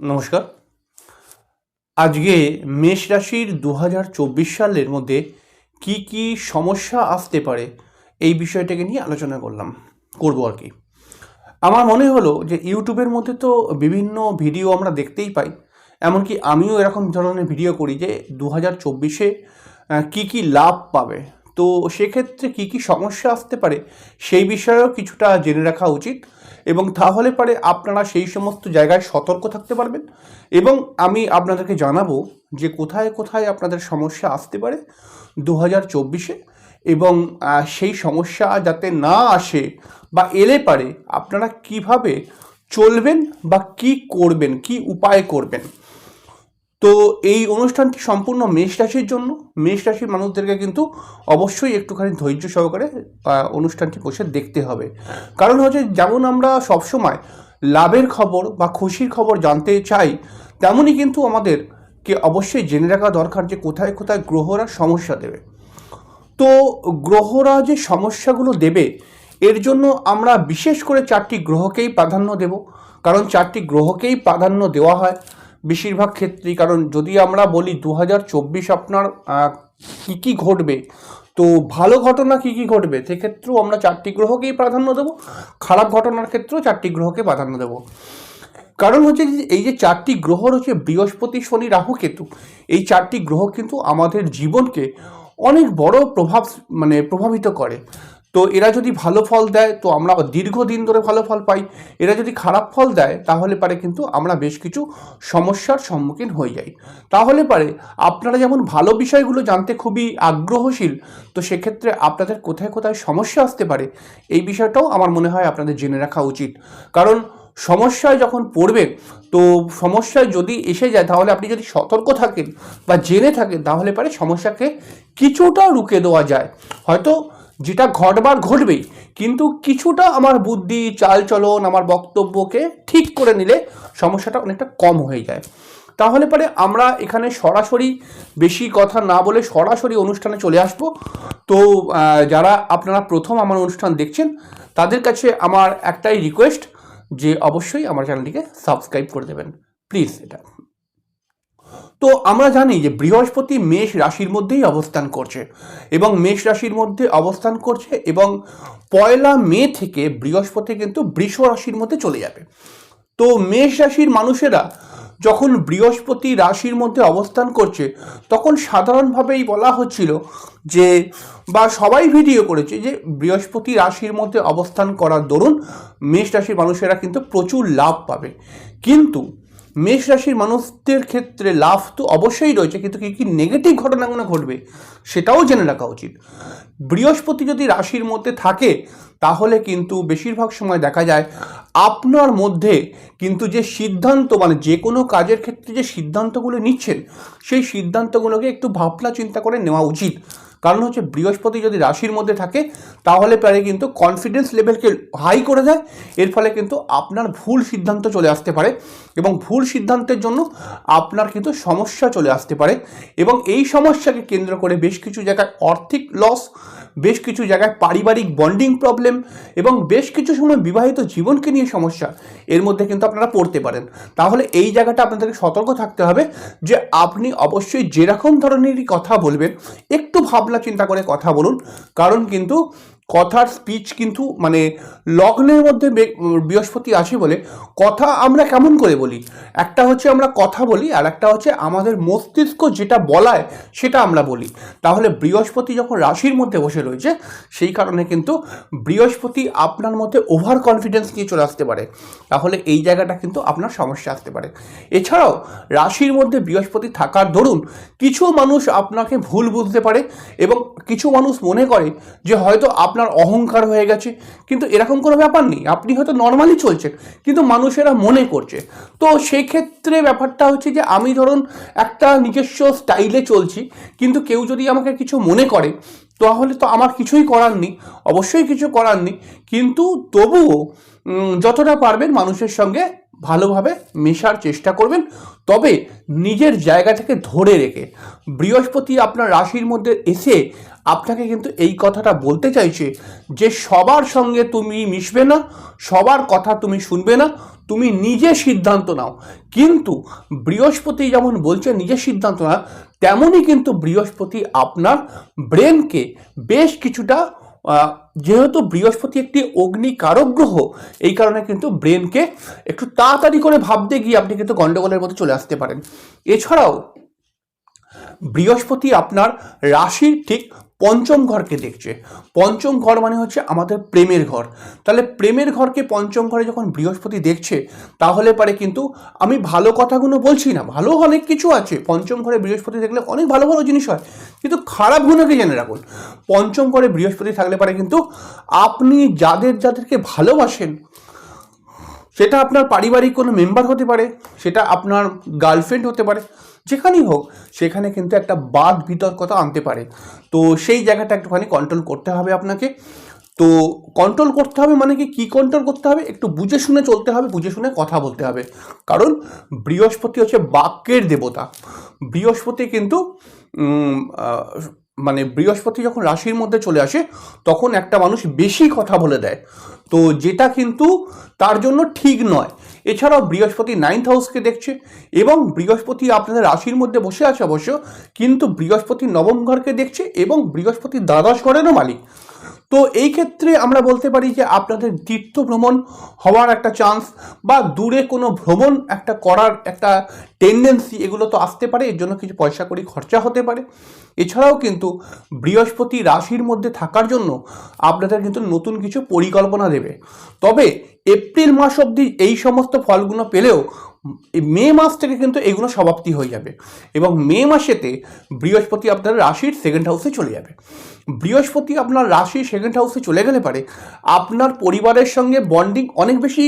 নমস্কার। আজকে মেষ রাশির দু হাজার চব্বিশ সালের মধ্যে কি কি সমস্যা আসতে পারে এই বিষয়টাকে নিয়ে আলোচনা করলাম, করব আর কি। আমার মনে হলো যে ইউটিউবের মধ্যে তো বিভিন্ন ভিডিও আমরা দেখতেই পাই, এমনকি আমিও এরকম ধরনের ভিডিও করি যে দু হাজার চব্বিশে কী কী লাভ পাবে। তো সেক্ষেত্রে কী কী সমস্যা আসতে পারে সেই বিষয়েও কিছুটা জেনে রাখা উচিত। এবং তাহলে পরে আপনারা সেই সমস্ত জায়গায় সতর্ক থাকতে পারবেন। এবং আমি আপনাদেরকে জানাব যে কোথায় কোথায় আপনাদের সমস্যা আসতে পারে দু হাজার চব্বিশে এবং সেই সমস্যা যাতে না আসে বা এলে পারে আপনারা কীভাবে চলবেন বা কি করবেন, কি উপায় করবেন? তো এই অনুষ্ঠানটি সম্পূর্ণ মেষ রাশির জন্য। মেষ রাশির মানুষদেরকে কিন্তু অবশ্যই একটুখানি ধৈর্য সহকারে অনুষ্ঠানটি বসে দেখতে হবে। কারণ হচ্ছে যেমন আমরা সবসময় লাভের খবর বা খুশির খবর জানতে চাই, তেমনই কিন্তু আমাদেরকে অবশ্যই জেনে রাখা দরকার যে কোথায় কোথায় গ্রহরা সমস্যা দেবে। তো গ্রহরা যে সমস্যাগুলো দেবে, এর জন্য আমরা বিশেষ করে চারটি গ্রহকেই প্রাধান্য দেব। কারণ চারটি গ্রহকেই প্রাধান্য দেওয়া হয়। বেশিরভাগ ক্ষেত্রেই, কারণ যদি আমরা বলি দু হাজার চব্বিশ আপনার কী কী ঘটবে, তো ভালো ঘটনা কী কী ঘটবে, সেক্ষেত্রেও আমরা চারটি গ্রহকেই প্রাধান্য দেবো, খারাপ ঘটনার ক্ষেত্রেও চারটি গ্রহকে প্রাধান্য দেবো। কারণ হচ্ছে যে, এই যে চারটি গ্রহ রয়েছে, বৃহস্পতি, শনি, রাহু, কেতু, এই চারটি গ্রহ কিন্তু আমাদের জীবনকে অনেক বড় প্রভাব মানে প্রভাবিত করে। তো এরা যদি ভালো ফল দেয়, তো আমরা দীর্ঘদিন ধরে ভালো ফল পাই। এরা যদি খারাপ ফল দেয়, তাহলে পারে কিন্তু আমরা বেশ কিছু সমস্যার সম্মুখীন হয়ে যাই। তাহলে পারে, আপনারা যেমন ভালো বিষয়গুলো জানতে খুবই আগ্রহশীল, তো সেক্ষেত্রে আপনাদের কোথায় কোথায় সমস্যা আসতে পারে, এই বিষয়টাও আমার মনে হয় আপনাদের জেনে রাখা উচিত। কারণ সমস্যায় যখন পড়বে, তো সমস্যায় যদি এসে যায়, তাহলে আপনি যদি সতর্ক থাকেন বা জেনে থাকেন, তাহলে পারে সমস্যাকে কিছুটা রুখে দেওয়া যায়। হয়তো যেটা ঘটবার ঘটবেই। কিন্তু কিছুটা আমার বুদ্ধি, চালচলন, আমার বক্তব্যকে ঠিক করে নিলে সমস্যাটা অনেকটা কম হয়ে যায়। তাহলে পরে আমরা এখানে সরাসরি, বেশি কথা না বলে সরাসরি অনুষ্ঠানে চলে আসব। তো যারা আপনারা প্রথম আমার অনুষ্ঠান দেখছেন, তাদের কাছে আমার একটাই রিকোয়েস্ট যে অবশ্যই আমার চ্যানেলটিকে সাবস্ক্রাইব করে দেবেন। প্লিজ এটা। তো আমরা জানি যে বৃহস্পতি মেষ রাশির মধ্যেই অবস্থান করছে এবং মেষ রাশির মধ্যে অবস্থান করছে এবং পয়লা মে থেকে বৃহস্পতি কিন্তু বৃষ রাশির মধ্যে চলে যাবে। তো মেষ রাশির মানুষেরা যখন বৃহস্পতি রাশির মধ্যে অবস্থান করছে, তখন সাধারণভাবেই বলা হচ্ছিল যে, বা সবাই ভিডিও করেছে যে বৃহস্পতি রাশির মধ্যে অবস্থান করার দরুন মেষ রাশির মানুষেরা কিন্তু প্রচুর লাভ পাবে। কিন্তু মেষ রাশির মানুষদের ক্ষেত্রে লাভ তো অবশ্যই রয়েছে, কিন্তু কী কী নেগেটিভ ঘটনাগুলো ঘটবে সেটাও জেনে রাখা উচিত। বৃহস্পতি যদি রাশির মধ্যে থাকে, তাহলে কিন্তু বেশিরভাগ সময় দেখা যায় আপনার মধ্যে কিন্তু যে সিদ্ধান্ত মানে যে কোনো কাজের ক্ষেত্রে যে সিদ্ধান্তগুলো নিচ্ছেন, সেই সিদ্ধান্তগুলোকে একটু ভাবনা চিন্তা করে নেওয়া উচিত। কারণ হচ্ছে বৃহস্পতি যদি রাশির মধ্যে থাকে, তাহলে পারে কিন্তু কনফিডেন্স লেভেলকে হাই করে দেয়। এর ফলে কিন্তু আপনার ভুল সিদ্ধান্ত চলে আসতে পারে এবং ভুল সিদ্ধান্তের জন্য আপনার কিন্তু সমস্যা চলে আসতে পারে এবং এই সমস্যাকে কেন্দ্র করে বেশ কিছু জায়গায় আর্থিক লস বেশ কিছু জায়গায় পারিবারিক বন্ডিং প্রবলেম এবং বেশ কিছু সময় বিবাহিত জীবনকে নিয়ে সমস্যা। এর মধ্যে কিন্তু আপনারা পড়তে পারেন। তাহলে এই জায়গাটা আপনাদেরকে সতর্ক থাকতে হবে যে আপনি অবশ্যই যেরকম ধরনেরই কথা বলবেন, একটু ভাবনা চিন্তা করে কথা বলুন। কারণ কিন্তু কথার স্পিচ কিন্তু মানে লগ্নের মধ্যে বৃহস্পতি আছে বলে কথা আমরা কেমন করে বলি? একটা হচ্ছে আমরা কথা বলি, আর একটা হচ্ছে আমাদের মস্তিষ্ক যেটা বলায় সেটা আমরা বলি। তাহলে বৃহস্পতি যখন রাশির মধ্যে বসে রয়েছে, সেই কারণে কিন্তু বৃহস্পতি আপনার মধ্যে ওভার কনফিডেন্স নিয়ে চলে আসতে পারে। তাহলে এই জায়গাটা কিন্তু আপনার সমস্যা আসতে পারে। এছাড়াও রাশির মধ্যে বৃহস্পতি থাকার দরুন কিছু মানুষ আপনাকে ভুল বুঝতে পারে এবং কিছু মানুষ মনে করে যে হয়তো আপনার অহংকার হয়ে গেছে। কিন্তু এরকম কোনো ব্যাপার নেই। আপনি হয়তো নর্মালি চলছেন, কিন্তু মানুষেরা মনে করছে। তো সেক্ষেত্রে ব্যাপারটা হচ্ছে যে, আমি ধরুন একটা নিজস্ব স্টাইলে চলছি, কিন্তু কেউ যদি আমাকে কিছু মনে করে, তাহলে তো আমার কিছুই করার নেই। অবশ্যই কিছু করার নেই। কিন্তু তবুও যতটা পারবেন মানুষের সঙ্গে ভালোভাবে মেশার চেষ্টা করবেন। তবে নিজের জায়গা থেকে ধরে রেখে, বৃহস্পতি আপনার রাশির মধ্যে এসে আপনাকে কিন্তু এই কথাটা বলতে চাইছে যে সবার সঙ্গে তুমি মিশবে না, সবার কথা তুমি শুনবে না, তুমি নিজে সিদ্ধান্ত নাও। কিন্তু বৃহস্পতি যেমন বলছে নিজের সিদ্ধান্ত না, তেমনই কিন্তু বৃহস্পতি আপনার ব্রেনকে বেশ কিছুটা যেহেতু বৃহস্পতি একটি অগ্নিকারক গ্রহ, এই কারণে কিন্তু ব্রেনকে একটু তাড়াতাড়ি করে ভাবতে গিয়ে আপনি কিন্তু গন্ডগোলের মধ্যে চলে আসতে পারেন। এছাড়াও বৃহস্পতি আপনার রাশির ঠিক পঞ্চম ঘরকে দেখছে। পঞ্চম ঘর মানে হচ্ছে আমাদের প্রেমের ঘর। তাহলে প্রেমের ঘরকে পঞ্চম ঘরে যখন বৃহস্পতি দেখছে, তাহলে পারে কিন্তু আমি ভালো কথাগুলো বলছি না, ভালো অনেক কিছু আছে। পঞ্চম ঘরে বৃহস্পতি দেখলে অনেক ভালো ভালো জিনিস হয়, কিন্তু খারাপ গুণকে জেনে রাখুন। পঞ্চম ঘরে বৃহস্পতি থাকলে পারে কিন্তু আপনি যাদের যাদেরকে ভালোবাসেন, সেটা আপনার পারিবারিক কোনো মেম্বার হতে পারে, সেটা আপনার গার্লফ্রেন্ড হতে পারে যেখানেই হোক, সেখানে কিন্তু একটা বাদ বিতর্কতা আনতে পারে। তো সেই জায়গাটা একটুখানি কন্ট্রোল করতে হবে আপনাকে। তো কন্ট্রোল করতে হবে মানে কি? কী কন্ট্রোল করতে হবে? একটু বুঝে শুনে চলতে হবে, বুঝে শুনে কথা বলতে হবে। কারণ বৃহস্পতি হচ্ছে বাক্যের দেবতা। বৃহস্পতি কিন্তু মানে বৃহস্পতি যখন রাশির মধ্যে চলে আসে, তখন একটা মানুষ বেশি কথা বলে দেয়। তো যেটা কিন্তু তার জন্য ঠিক নয়। এছাড়াও বৃহস্পতি নাইন্থ হাউসকে দেখছে এবং বৃহস্পতি আপনাদের রাশির মধ্যে বসে আছে অবশ্য, কিন্তু বৃহস্পতি নবম ঘরকে দেখছে এবং বৃহস্পতি দ্বাদশ ঘরেরও মালিক। তো এই ক্ষেত্রে আমরা বলতে পারি যে আপনাদের তীর্থ ভ্রমণ হওয়ার একটা চান্স বা দূরে কোনো ভ্রমণ একটা করার একটা টেন্ডেন্সি এগুলো তো আসতে পারে, এর জন্য কিছু পয়সা করি খরচা হতে পারে। এছাড়াও কিন্তু বৃহস্পতি রাশির মধ্যে থাকার জন্য আপনাদের কিন্তু নতুন কিছু পরিকল্পনা দেবে। তবে এপ্রিল মাস অবধি এই সমস্ত ফলগুলো পেলেও মে মাস থেকে কিন্তু এগুলো সমাপ্তি হয়ে যাবে এবং মে মাসেতে বৃহস্পতি আপনার রাশির সেকেন্ড হাউসে চলে যাবে। বৃহস্পতি আপনার রাশির সেকেন্ড হাউসে চলে গেলে পারে আপনার পরিবারের সঙ্গে বন্ডিং অনেক বেশি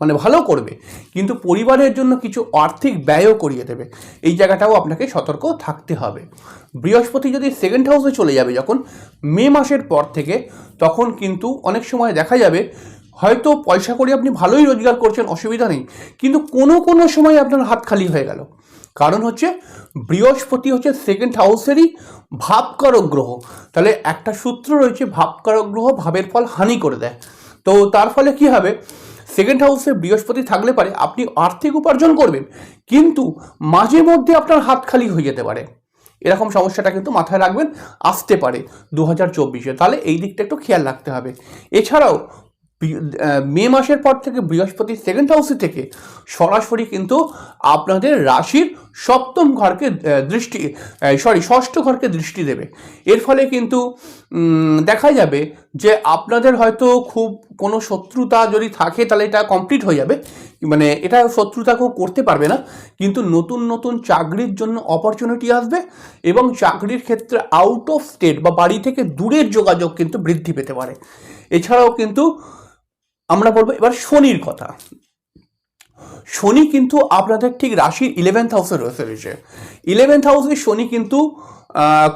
মানে ভালো করবে, কিন্তু পরিবারের জন্য কিছু আর্থিক ব্যয়ও করিয়ে দেবে। এই জায়গাটাও আপনাকে সতর্ক থাকতে হবে। বৃহস্পতি যদি সেকেন্ড হাউসে চলে যাবে যখন, মে মাসের পর থেকে, তখন কিন্তু অনেক সময় দেখা যাবে হয়তো পয়সা করে আপনি ভালোই রোজগার করছেন, অসুবিধা নেই। কিন্তু কোনো কোনো সময় আপনার হাত খালি হয়ে গেল। কারণ হচ্ছে, বৃহস্পতি হচ্ছে সেকেন্ড হাউসেরই ভাবকারক গ্রহ। তাহলে একটা সূত্র রয়েছে, ভাবকারক গ্রহ ভাবের ফল হানি করে দেয়। তো তার ফলে কি হবে? সেকেন্ড হাউসে বৃহস্পতি থাকলে পারে, আপনি আর্থিক উপার্জন করবেন, কিন্তু মাঝে মধ্যে আপনার হাত খালি হয়ে যেতে পারে। এরকম সমস্যাটা কিন্তু মাথায় রাখবেন, আসতে পারে দু হাজার চব্বিশে। তাহলে এই দিকটা একটু খেয়াল রাখতে হবে। এছাড়াও মে মাসের পর থেকে বৃহস্পতি সেকেন্ড হাউসে থেকে সরাসরি কিন্তু আপনাদের রাশির সপ্তম ঘরকে দৃষ্টি সরি ষষ্ঠ ঘরকে দৃষ্টি দেবে। এর ফলে কিন্তু দেখা যাবে যে আপনাদের হয়তো খুব কোনো শত্রুতা যদি থাকে তাহলে এটা কমপ্লিট হয়ে যাবে। মানে এটা শত্রুতা কেউ করতে পারবে না। কিন্তু নতুন নতুন চাকরির জন্য অপরচুনিটি আসবে এবং চাকরির ক্ষেত্রে আউট অফ স্টেট বা বাড়ি থেকে দূরের যোগাযোগ কিন্তু বৃদ্ধি পেতে পারে। এছাড়াও কিন্তু আমরা বলব এবার শনির কথা। শনি কিন্তু আপনাদের ঠিক রাশির ইলেভেন্থ হাউসে রয়েছে রয়েছে। ইলেভেন্থ হাউসে শনি কিন্তু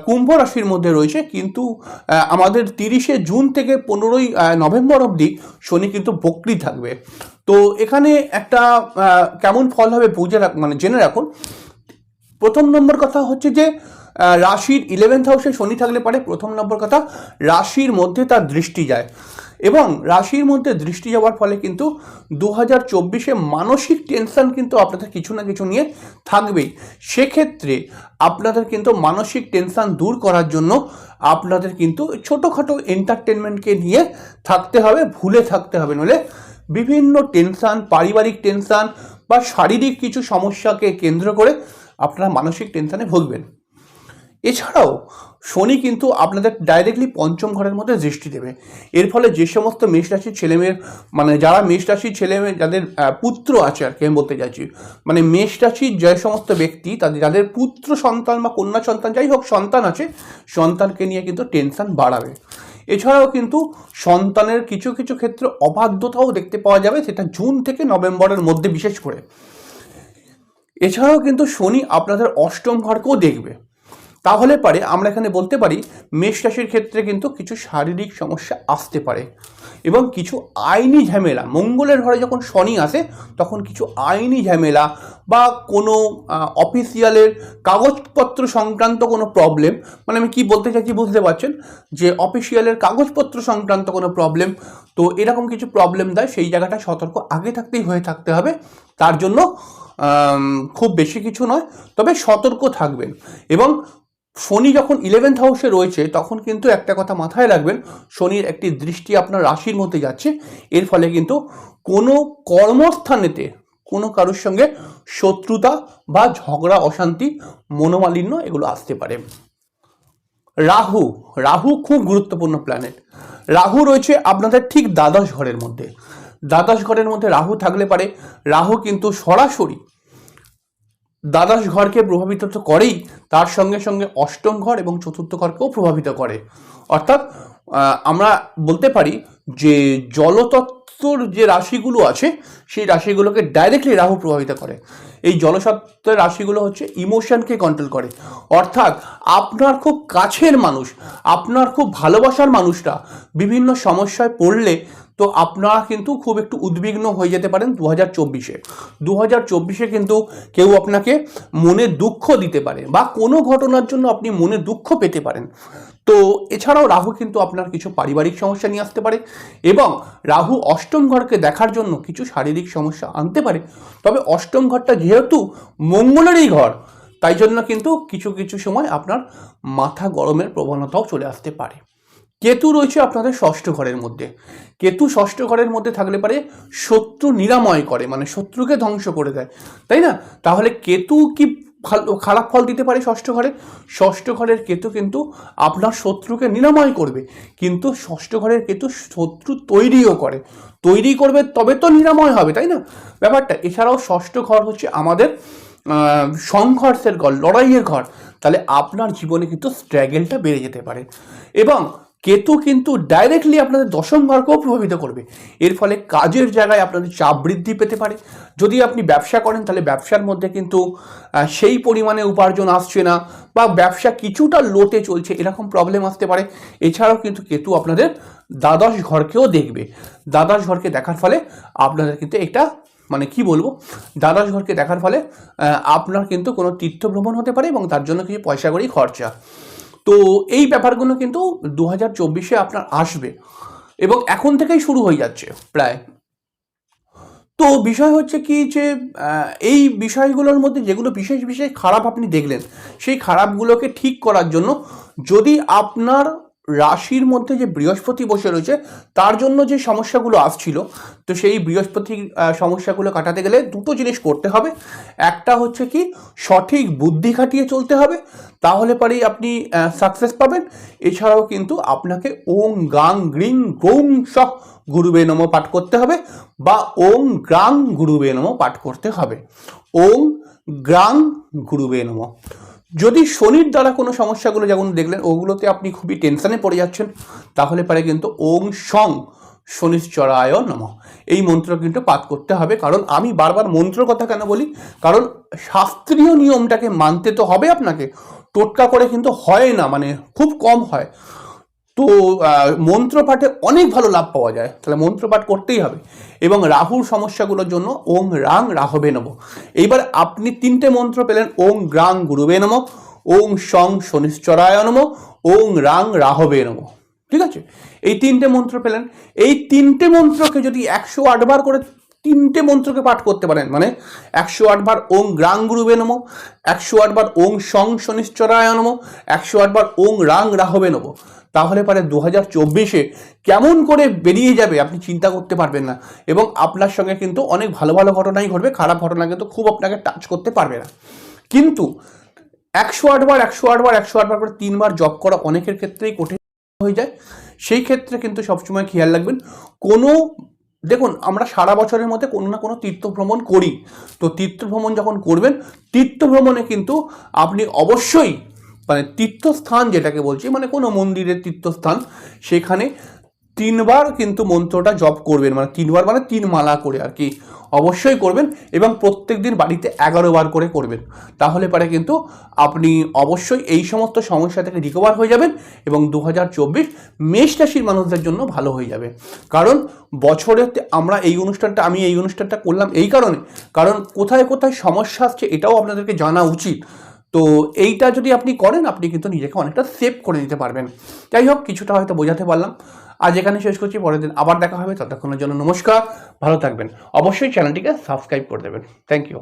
কুম্ভ রাশির মধ্যে রয়েছে, কিন্তু আমাদের তিরিশে জুন থেকে পনেরোই নভেম্বর অবধি শনি কিন্তু বক্রি থাকবে। তো এখানে একটা কেমন ফল হবে বুঝে রাখ মানে জেনে রাখুন। প্রথম নম্বর কথা হচ্ছে যে রাশির ইলেভেন্থ হাউসে শনি থাকলে পারে। প্রথম নম্বর কথা, রাশির মধ্যে তার দৃষ্টি যায়। এবং রাশির মধ্যে দৃষ্টি যাওয়ার ফলে কিন্তু দু হাজার চব্বিশে মানসিক টেনশন কিন্তু আপনাদের কিছু না কিছু নিয়ে থাকবেই। সেক্ষেত্রে আপনাদের কিন্তু মানসিক টেনশন দূর করার জন্য আপনাদের কিন্তু ছোটোখাটো এন্টারটেনমেন্টকে নিয়ে থাকতে হবে, ভুলে থাকতে হবে। নলে বিভিন্ন টেনশন পারিবারিক টেনশান বা শারীরিক কিছু সমস্যাকে কেন্দ্র করে আপনারা মানসিক টেনশানে ভুগবেন। এছাড়াও শনি কিন্তু আপনাদের ডাইরেক্টলি পঞ্চম ঘরের মধ্যে দৃষ্টি দেবে। এর ফলে যে সমস্ত মেষ রাশির ছেলেমেয়ের মানে যারা মেষ রাশির ছেলেমেয়ে, যাদের পুত্র আছে আর কি, আমি বলতে চাইছি মানে মেষ রাশির যে সমস্ত ব্যক্তি, তাদের, যাদের পুত্র সন্তান বা কন্যা সন্তান, যাই হোক সন্তান আছে, সন্তানকে নিয়ে কিন্তু টেনশন বাড়াবে। এছাড়াও কিন্তু সন্তানের কিছু কিছু ক্ষেত্রে অবাধ্যতাও দেখতে পাওয়া যাবে, সেটা জুন থেকে নভেম্বরের মধ্যে বিশেষ করে। এছাড়াও কিন্তু শনি আপনাদের অষ্টম ঘরকেও দেখবে। তাহলে পারে, আমরা এখানে বলতে পারি মেষ রাশির ক্ষেত্রে কিন্তু কিছু শারীরিক সমস্যা আসতে পারে এবং কিছু আইনি ঝামেলা, মঙ্গলের ঘরে যখন শনি আসে, তখন কিছু আইনি ঝামেলা বা কোনো অফিসিয়ালের কাগজপত্র সংক্রান্ত কোনো প্রবলেম মানে আমি কি বলতে চাইছি বুঝতে পারছেন? যে অফিসিয়ালের কাগজপত্র সংক্রান্ত কোনো প্রবলেম তো এরকম কিছু প্রবলেম দেয়, সেই জায়গাটা সতর্ক আগে থাকতেই হয়ে থাকতে হবে। তার জন্য খুব বেশি কিছু নয়, তবে সতর্ক থাকবেন এবং শনি যখন ইলেভেন্থ হাউসে রয়েছে, তখন কিন্তু একটা কথা মাথায় রাখবেন, শনির একটি দৃষ্টি আপনার রাশির মধ্যে যাচ্ছে। এর ফলে কিন্তু কোনো কর্মস্থানেতে, কোনো কারোর সঙ্গে শত্রুতা বা ঝগড়া, অশান্তি, মনোমালিন্য এগুলো আসতে পারে। রাহু রাহু খুব গুরুত্বপূর্ণ প্ল্যানেট রাহু রয়েছে আপনাদের ঠিক দ্বাদশ ঘরের মধ্যে। দ্বাদশ ঘরের মধ্যে রাহু থাকলে পারে, রাহু কিন্তু সরাসরি দ্বাদশ ঘরকে প্রভাবিত তো করেই, তার সঙ্গে সঙ্গে অষ্টম ঘর এবং চতুর্থ ঘরকেও প্রভাবিত করে। অর্থাৎ আমরা বলতে পারি যে জলতত্ত্বর যে রাশিগুলো আছে, সেই রাশিগুলোকে ডাইরেক্টলি রাহু প্রভাবিত করে। এই জলতত্ত্বের রাশিগুলো হচ্ছে ইমোশনকে কন্ট্রোল করে। অর্থাৎ আপনার খুব কাছের মানুষ, আপনার খুব ভালোবাসার মানুষটা বিভিন্ন সমস্যায় পড়লে তো আপনারা কিন্তু খুব একটু উদ্বিগ্ন হয়ে যেতে পারেন দু হাজার চব্বিশে। দু হাজার চব্বিশে কিন্তু কেউ আপনাকে মনে দুঃখ দিতে পারে বা কোনো ঘটনার জন্য আপনি মনে দুঃখ পেতে পারেন। তো এছাড়াও রাহু কিন্তু আপনার কিছু পারিবারিক সমস্যা নিয়ে আসতে পারে এবং রাহু অষ্টম ঘরকে দেখার জন্য কিছু শারীরিক সমস্যা আনতে পারে। তবে অষ্টম ঘরটা যেহেতু মঙ্গলেরই ঘর, তাই জন্য কিন্তু কিছু কিছু সময় আপনার মাথা গরমের প্রবণতাও চলে আসতে পারে। কেতু রয়েছে আপনাদের ষষ্ঠ ঘরের মধ্যে। কেতু ষষ্ঠ ঘরের মধ্যে থাকলে পারে শত্রু নিরাময় করে মানে শত্রুকে ধ্বংস করে দেয়। তাই না? তাহলে কেতু কি ভালো খারাপ ফল দিতে পারে ষষ্ঠ ঘরে। ষষ্ঠ ঘরের কেতু কিন্তু আপনার শত্রুকে নিরাময় করবে। কিন্তু ষষ্ঠ ঘরের কেতু শত্রু তৈরিও করে। তৈরি করবে তবে তো নিরাময় হবে, তাই না? ব্যাপারটা, এছাড়াও ষষ্ঠ ঘর হচ্ছে আমাদের সংঘর্ষের ঘর, লড়াইয়ের ঘর। তাহলে আপনার জীবনে কিন্তু স্ট্রাগেলটা বেড়ে যেতে পারে। এবং কেতু কিন্তু ডাইরেক্টলি আপনাদের দশম ঘরকেও প্রভাবিত করবে। এর ফলে কাজের জায়গায় আপনাদের চাপ বৃদ্ধি পেতে পারে। যদি আপনি ব্যবসা করেন, তাহলে ব্যবসার মধ্যে কিন্তু সেই পরিমাণে উপার্জন আসছে না বা ব্যবসা কিছুটা লোতে চলছে, এরকম প্রবলেম আসতে পারে। এছাড়াও কিন্তু কেতু আপনাদের দ্বাদশ ঘরকেও দেখবে। দ্বাদশ ঘরকে দেখার ফলে আপনাদের কিন্তু একটা মানে কি বলব? দ্বাদশ ঘরকে দেখার ফলে আপনার কিন্তু কোনো তীর্থ ভ্রমণ হতে পারে এবং তার জন্য কিছু পয়সা করেই খরচা। তো এই ব্যাপারগুলো কিন্তু দু হাজার চব্বিশে আপনার আসবে এবং এখন থেকেই শুরু হয়ে যাচ্ছে প্রায়। তো বিষয় হচ্ছে কি যে এই বিষয়গুলোর মধ্যে যেগুলো বিশেষ বিশেষ খারাপ আপনি দেখলেন, সেই খারাপগুলোকে ঠিক করার জন্য যদি আপনার রাশির মধ্যে যে বৃহস্পতি বসে রয়েছে, তার জন্য যে সমস্যাগুলো আসছিল, তো সেই বৃহস্পতি সমস্যাগুলো কাটাতে গেলে দুটো জিনিস করতে হবে। একটা হচ্ছে কি, সঠিক বুদ্ধি খাটিয়ে চলতে হবে, তাহলে পরেই আপনি সাকসেস পাবেন। এছাড়াও কিন্তু আপনাকে ওং গাং গ্রিং গৌং স গুরুবে নম পাঠ করতে হবে, বা ওং গ্রাং গুরুবে নম পাঠ করতে হবে। ওং গ্রাং গুরুবে নম। যদি শনির দ্বারা কোনো সমস্যাগুলো যেমন দেখলেন, ওগুলোতে আপনি খুবই টেনশানে পড়ে যাচ্ছেন, তাহলে পারে কিন্তু ওং সং শনিশ্চরায় নম। এই মন্ত্র কিন্তু পাঠ করতে হবে, কারণ আমি বারবার মন্ত্র কথা কেন বলি? কারণ শাস্ত্রীয় নিয়মটাকে মানতে তো হবে আপনাকে। টোটকা করে কিন্তু হয় না মানে খুব কম হয়। তো আহ, মন্ত্র পাঠে অনেক ভালো লাভ পাওয়া যায়। তাহলে মন্ত্র পাঠ করতেই হবে। এবং রাহুর সমস্যাগুলোর জন্য ওং রাং রাহবে নম। এইবার আপনি তিনটে মন্ত্র পেলেন ওং গ্রাং গুরুবে নম ওং সং শনিশ্চরায় নম ওং রাং রাহবে নম। ঠিক আছে? এই তিনটে মন্ত্র পেলেন। এই তিনটে মন্ত্রকে যদি একশো আটবার করে তিনটে মন্ত্রকে পাঠ করতে পারেন মানে একশো আটবার ওং গ্রাং গুরুবে নম একশো আটবার ওং সং শনিশ্চরায় নম একশো আটবার ওং রাং রাহবে নম। তাহলে পারে দু হাজার চব্বিশে কেমন করে বেরিয়ে যাবে আপনি চিন্তা করতে পারবেন না। এবং আপনার সঙ্গে কিন্তু অনেক ভালো ভালো ঘটনাই ঘটবে, খারাপ ঘটনা কিন্তু খুব আপনাকে টাচ করতে পারবে না। কিন্তু একশো আটবার একশো আটবার একশো আটবার করে তিনবার জব করা অনেকের ক্ষেত্রেই কঠিন হয়ে যায়। সেই ক্ষেত্রে কিন্তু সবসময় খেয়াল রাখবেন, কোনো দেখুন, আমরা সারা বছরের মধ্যে কোনো না কোনো তীর্থ ভ্রমণ করি। তো তীর্থ ভ্রমণ যখন করবেন, তীর্থ ভ্রমণে কিন্তু আপনি অবশ্যই মানে তীর্থস্থান যেটাকে বলছি মানে কোনো মন্দিরের তীর্থস্থান, সেখানে তিনবার কিন্তু মন্ত্রটা জপ করবেন মানে তিনবার মানে তিন মালা করে আর কি অবশ্যই করবেন এবং প্রত্যেক দিন বাড়িতে এগারো বার করে করবেন। তাহলে পরে কিন্তু আপনি অবশ্যই এই সমস্ত সমস্যা থেকে রিকভার হয়ে যাবেন এবং দু হাজার চব্বিশ মেষ রাশির মানুষদের জন্য ভালো হয়ে যাবে। কারণ বছরে আমরা এই অনুষ্ঠানটা, আমি এই অনুষ্ঠানটা করলাম এই কারণে। কারণ কোথায় কোথায় সমস্যা আসছে এটাও আপনাদেরকে জানা উচিত। তো এইটা যদি আপনি করেন, আপনি কিন্তু নিজেকে অনেকটা সেভ করে নিতে পারবেন। যাই হোক, কিছুটা হয়তো বোঝাতে পারলাম। আজ এখানে শেষ করছি, পরের দিন আবার দেখা হবে। ততক্ষণের জন্য নমস্কার, ভালো থাকবেন। অবশ্যই চ্যানেলটিকে সাবস্ক্রাইব করে দেবেন। Thank you